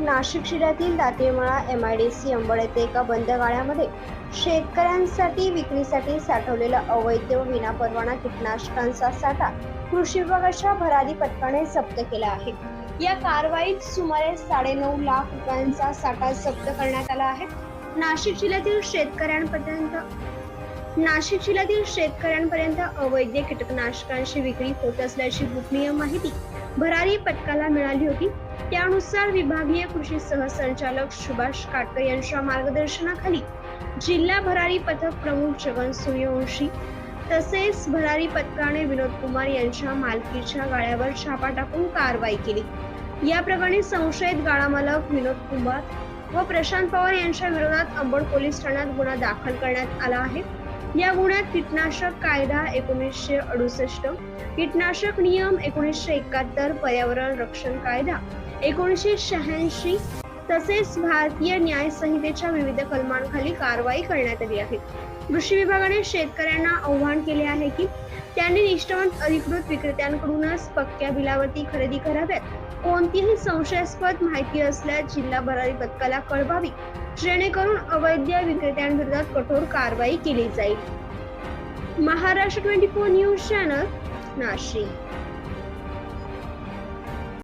नाशिक जिल्ह्यातील Datemala M I D C Ambad येथे एका बंद गाळ्यामध्ये शेतकऱ्यांसाठी विक्रीसाठी साठवलेला अवैध व विनापरवाना कीटकनाशकांचा साठा कृषी विभागाच्या भरारी पथकाने जप्त केला आहे. या कारवाईत सुमारे साडेनऊ लाख रुपयांचा साठा जप्त करण्यात आला आहे. नाशिक जिल्ह्यातील शेतकऱ्यांपर्यंत नाशिक जिल्ह्यातील शेतकऱ्यांपर्यंत अवैध कीटकनाशकांची विक्री होत असल्याची गोपनीय माहिती भरारी पथकाला मिळाली होती. त्यानुसार विभागीय कृषी सहसंचालक सुभाष काटकर यांच्या मार्गदर्शनाखाली जिल्हा भरारी पथक प्रमुख जगन सूर्यवंशी तसेच भरारी पथकाने विनोद कुमार यांच्या मालकीच्या गाळ्यावर छापा टाकून कारवाई केली. या प्रकरणी संशयित गाळा मालक विनोद कुमार व प्रशांत पवार यांच्या विरोधात अंबड पोलीस ठाण्यात गुन्हा दाखल करण्यात आला आहे. या गुन्ह्यात कीटनाशक कायदा एकोणीसशे अडुसष्ट कीटनाशक नियम एकोणीसशे एकाहत्तर पर्यावरण रक्षण कायदा एकोणीसशे शहाऐंशी तसेच भारतीय न्याय संहितेच्या विविध कलमांखाली कारवाई करण्यात आली आहे. कृषी विभागाने शेतकऱ्यांना आव्हान केले आहे की त्यांनी निष्ठावंत अधिकृत विक्रेत्यांकडूनच पक्क्या बिलावरती खरेदी कराव्यात. कोणतीही संशयास्पद माहिती असल्यास जिल्हा भरारी पथकाला कळवावी. जेणेकरून अवैध विक्रेत्यांविरोधात कठोर कारवाई केली जाईल. Maharashtra twenty four news channel Nashik.